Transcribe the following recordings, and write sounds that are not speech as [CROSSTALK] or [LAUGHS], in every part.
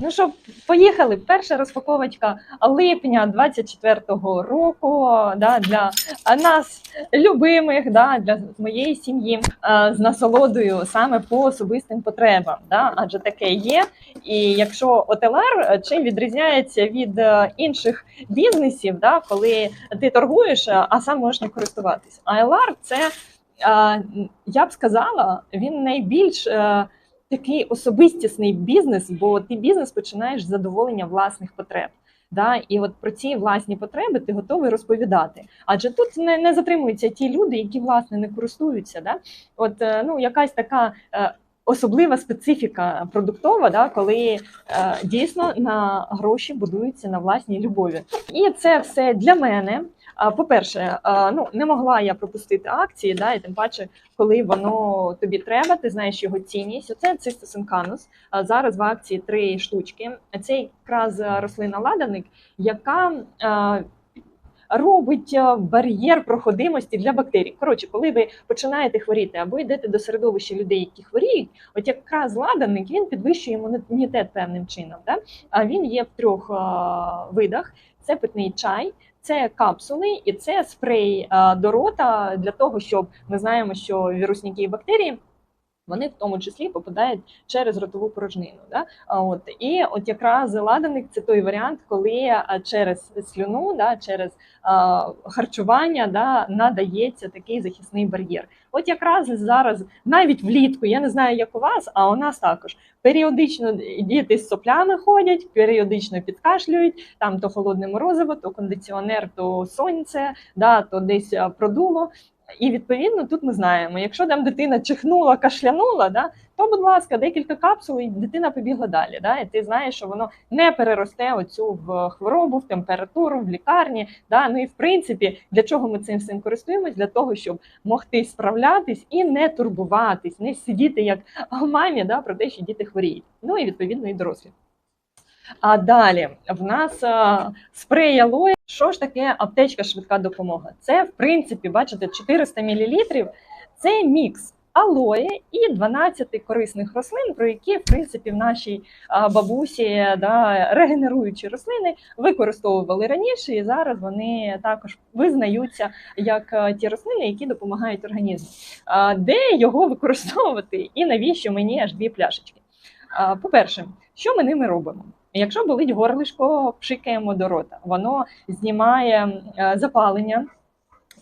Ну що, поїхали. Перша розпаковочка липня 24-го року да, для нас любимих, да, для моєї сім'ї е, з насолодою саме по особистим потребам. Да, адже таке є. І якщо ОТЛР чим відрізняється від е, інших бізнесів, да, коли ти торгуєш, е, а сам можеш не користуватись. А ЛР це е, я б сказала, він найбільш е, такий особистісний бізнес, бо ти бізнес починаєш з задоволення власних потреб. Да, і от про ці власні потреби ти готовий розповідати. Адже тут не, не затримуються ті люди, які власне не користуються. Да? От е, ну якась така е, особлива специфіка продуктова, да, коли е, дійсно на гроші будуються на власній любові. І це все для мене. По-перше, ну не могла я пропустити акції, да, і тим паче, коли воно тобі треба, ти знаєш його цінність. Оце цистус інканус. Зараз в акції три штучки. Це якраз рослина ладаник, яка робить бар'єр проходимості для бактерій. Коротше, коли ви починаєте хворіти або йдете до середовища людей, які хворіють, от якраз ладаник він підвищує імунітет певним чином. Да? А він є в трьох видах: це питний чай. Це капсули і це спрей а, до рота для того, щоб ми знаємо, що вірусники і бактерії. Вони в тому числі попадають через ротову порожнину. Да? От і от якраз ладаник це той варіант, коли через слюну, да, через а, харчування да, надається такий захисний бар'єр. От якраз зараз, навіть влітку, я не знаю, як у вас, а у нас також періодично діти з соплями ходять, періодично підкашлюють, там то холодне морозиво, то кондиціонер, то сонце, да, то десь продуло. І відповідно тут ми знаємо, якщо там дитина чихнула, кашлянула, да, то, будь ласка, декілька капсул, і дитина побігла далі. Да, І ти знаєш, що воно не переросте оцю в хворобу, в температуру, в лікарні. Да, Ну і в принципі, для чого ми цим всім користуємось? Для того, щоб могти справлятись і не турбуватись, не сидіти як мамі да, про те, що діти хворіють. Ну і відповідно і дорослі. А далі в нас а, спрей алоє. Що ж таке аптечка швидка допомога? Це, в принципі, бачите, 400 мл. Це мікс алоє і 12 корисних рослин, про які, в принципі, в нашій а, бабусі да, регенеруючі рослини використовували раніше, і зараз вони також визнаються як а, ті рослини, які допомагають організму. Де його використовувати і навіщо мені аж дві пляшечки? По-перше, що ми ними робимо? Якщо болить горлишко, пшикаємо до рота, воно знімає е, запалення,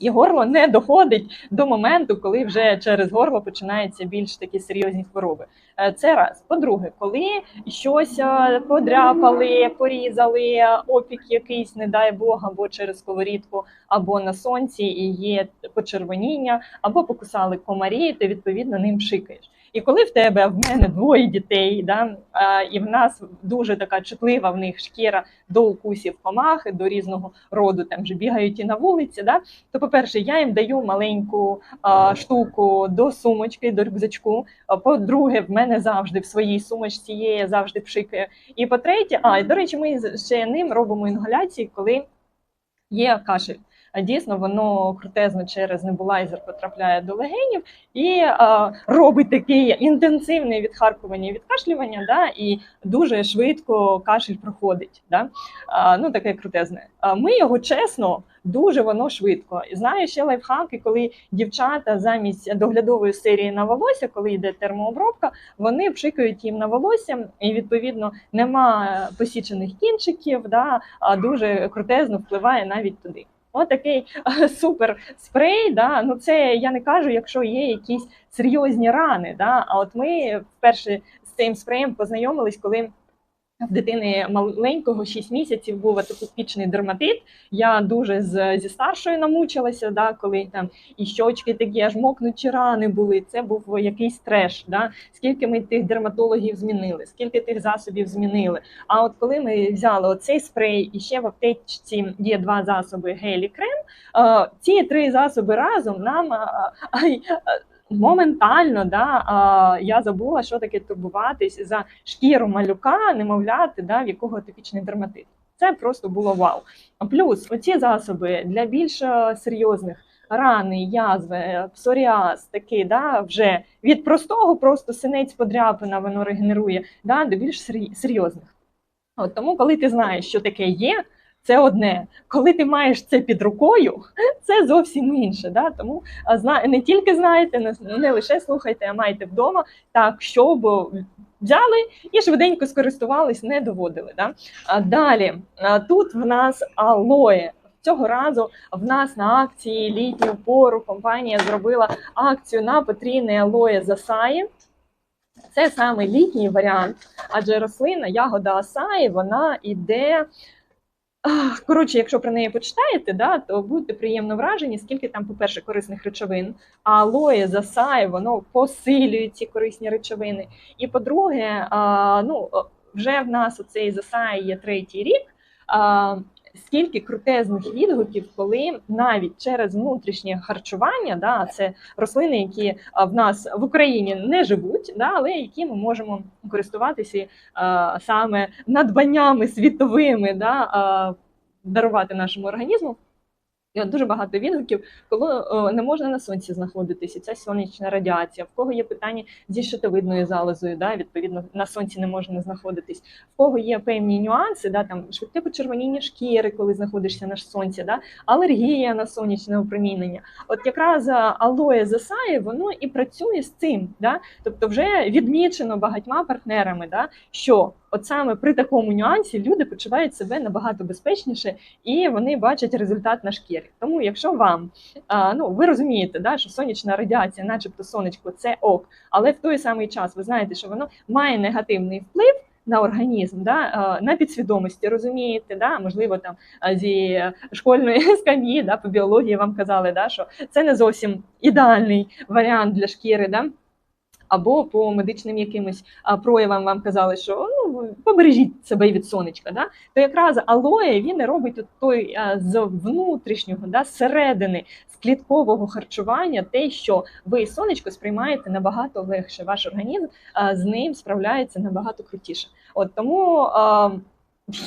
і горло не доходить до моменту, коли вже через горло починаються більш такі серйозні хвороби. Е, Це раз. По-друге, коли щось е, подряпали, порізали, опік якийсь, не дай Бог, або через сковорідку, або на сонці, і є почервоніння, або покусали комарі, ти відповідно ним пшикаєш. І коли в тебе в мене двоє дітей, да, і в нас дуже така чутлива в них шкіра до укусів комахи, до різного роду, там вже бігають і на вулиці, да, то, по-перше, я їм даю маленьку а, штуку до сумочки, до рюкзачку. По-друге, в мене завжди в своїй сумочці є, завжди пшикаю. І по-третє, а, і, до речі, ми ще ним робимо інгаляції, коли є кашель. Дійсно воно крутезно через небулайзер потрапляє до легенів і а, робить таке інтенсивне відхаркування і відкашлювання, да, і дуже швидко кашель проходить. Да? А, ну таке крутезне. А ми його чесно, дуже воно швидко. Знаю ще лайфхаки, коли дівчата замість доглядової серії на волосся, коли йде термообробка, вони пшикають їм на волосся, і відповідно нема посічених кінчиків, да, а дуже крутезно впливає навіть туди. Отакий супер спрей. Да? Ну це я не кажу, якщо є якісь серйозні рани. Да? А от ми вперше з цим спреєм познайомились, коли в дитини маленького 6 місяців був атопічний дерматит. Я дуже з, зі старшою намучилася, да, коли там і щочки такі аж мокнучі рани були. Це був якийсь треш. Да? Скільки ми тих дерматологів змінили, скільки тих засобів змінили. А от коли ми взяли оцей спрей, і ще в аптечці є два засоби гель і крем, ці три засоби разом нам. Моментально да, я забула, що таке турбуватись за шкіру малюка, немовляти, да, в якого атопічний дерматит. Це просто було вау. Плюс оці засоби для більш е, серйозних рани, язви, псоріаз, такий, да, вже від простого, просто синець подряпина, воно регенерує, да, до більш серйозних. От тому, коли ти знаєш, що таке є, це одне. Коли ти маєш це під рукою, [LAUGHS] це зовсім інше. Да? Тому не тільки знаєте, не, лише слухайте, а маєте вдома так, щоб взяли і швиденько скористувались, не доводили. Да? Далі тут в нас алоє. Цього разу в нас на акції літню пору компанія зробила акцію на потрійне алоє засаї. Це саме літній варіант, адже рослина ягода асаї, вона іде. Коротше, якщо про неї почитаєте, да, то будете приємно вражені, скільки там, по-перше, корисних речовин, алоє засаї, воно посилює ці корисні речовини. І по-друге, ну, вже в нас у цей засаї є третій рік. Скільки крутезних відгуків, коли навіть через внутрішнє харчування, да, це рослини, які в нас в Україні не живуть, да, але які ми можемо користуватися а, саме надбаннями світовими, да, а, дарувати нашому організму. І дуже багато відгуків, коли не можна на сонці знаходитися, ця сонячна радіація, в кого є питання зі щитовидною залозою, да, відповідно на сонці не можна знаходитись, в кого є певні нюанси, да, там швидке почервоніння шкіри, коли знаходишся на сонці, да, алергія на сонячне опромінення. От якраз алоє засає, воно і працює з цим. Да? Тобто, вже відмічено багатьма партнерами, да, що от саме при такому нюансі люди почувають себе набагато безпечніше і вони бачать результат на шкірі. Тому, якщо вам ну ви розумієте, да, що сонячна радіація, начебто сонечко, це ок, але в той самий час ви знаєте, що воно має негативний вплив. На організм, да, на підсвідомості, розумієте, да, можливо, там зі школьної [LAUGHS] скам'ї, да, по біології вам казали, да, що це не зовсім ідеальний варіант для шкіри. Да, або по медичним якимось проявам вам казали, що ну побережіть себе від сонечка. Да? То якраз алоє він робить от той з внутрішнього, да, зсередини, з кліткового харчування, те, що ви сонечко сприймаєте набагато легше. Ваш організм з ним справляється набагато крутіше. От тому.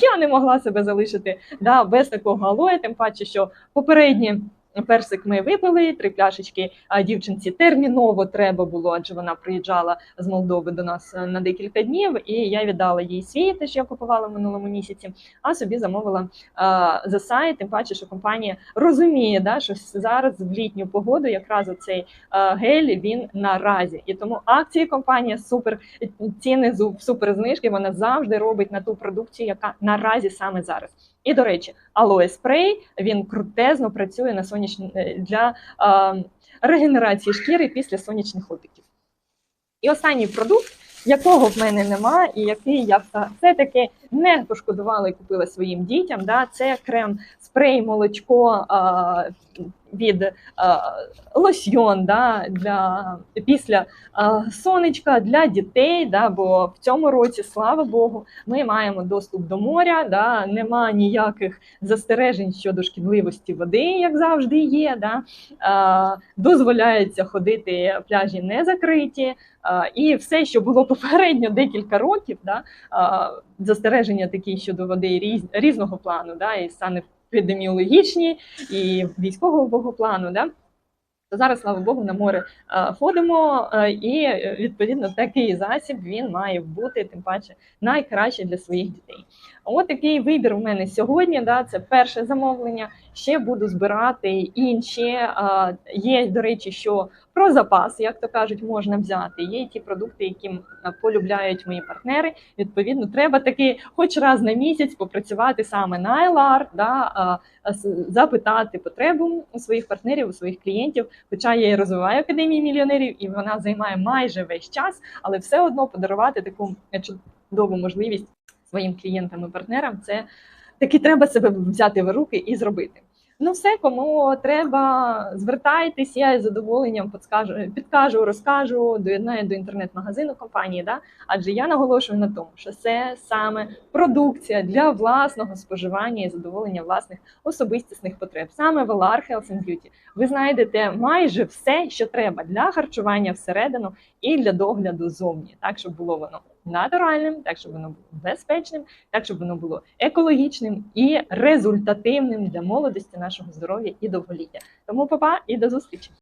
Я не могла себе залишити да, без такого алоє, тим паче, що попередні Персик ми випили, три пляшечки дівчинці терміново треба було, адже вона приїжджала з Молдови до нас е, на декілька днів, і я віддала їй свій, те, що я купувала в минулому місяці, а собі замовила а, за сайт. Тим паче, що компанія розуміє, да, що зараз в літню погоду якраз оцей гель він наразі. І тому акції компанія супер ціни супер знижки. Вона завжди робить на ту продукцію, яка наразі саме зараз. І, до речі, алоє спрей він крутезно працює на сонячні для е, регенерації шкіри після сонячних опіків. І останній продукт, якого в мене нема, і який я все-таки не пошкодувала і купила своїм дітям, да, це крем спрей молочко е, від е, лосьйон да, для після е, сонечка для дітей. Да, Бо в цьому році, слава Богу, ми маємо доступ до моря, да, нема ніяких застережень щодо шкідливості води, як завжди є. Да, е, Дозволяється ходити пляжі не закриті. І все, що було попередньо декілька років, да, застереження такі щодо води різ, різного плану, да, і санепідеміологічні, і військового плану. Да, то зараз, слава Богу, на море ходимо, і відповідно такий засіб він має бути тим паче найкраще для своїх дітей. От такий вибір у мене сьогодні. Да, Це перше замовлення. Ще буду збирати інші. Є, до речі, що про запас, як то кажуть, можна взяти. Є ті продукти, які полюбляють мої партнери. Відповідно, треба таки, хоч раз на місяць, попрацювати саме на LR, да, запитати потребу у своїх партнерів, у своїх клієнтів. Хоча я і розвиваю академію мільйонерів, і вона займає майже весь час, але все одно подарувати таку чудову можливість своїм клієнтам і партнерам. Це таки треба себе взяти в руки і зробити. Ну, все, кому треба, звертайтесь, я з задоволенням підскажу, підкажу, розкажу, доєднаю до інтернет-магазину компанії. Да? Адже я наголошую на тому, що це саме продукція для власного споживання і задоволення власних особистісних потреб. Саме в LR Health and Beauty ви знайдете майже все, що треба для харчування всередину і для догляду зовні, так щоб було воно натуральним, так щоб воно було безпечним, так щоб воно було екологічним і результативним для молодості нашого здоров'я і довголіття. Тому, папа, і до зустрічі!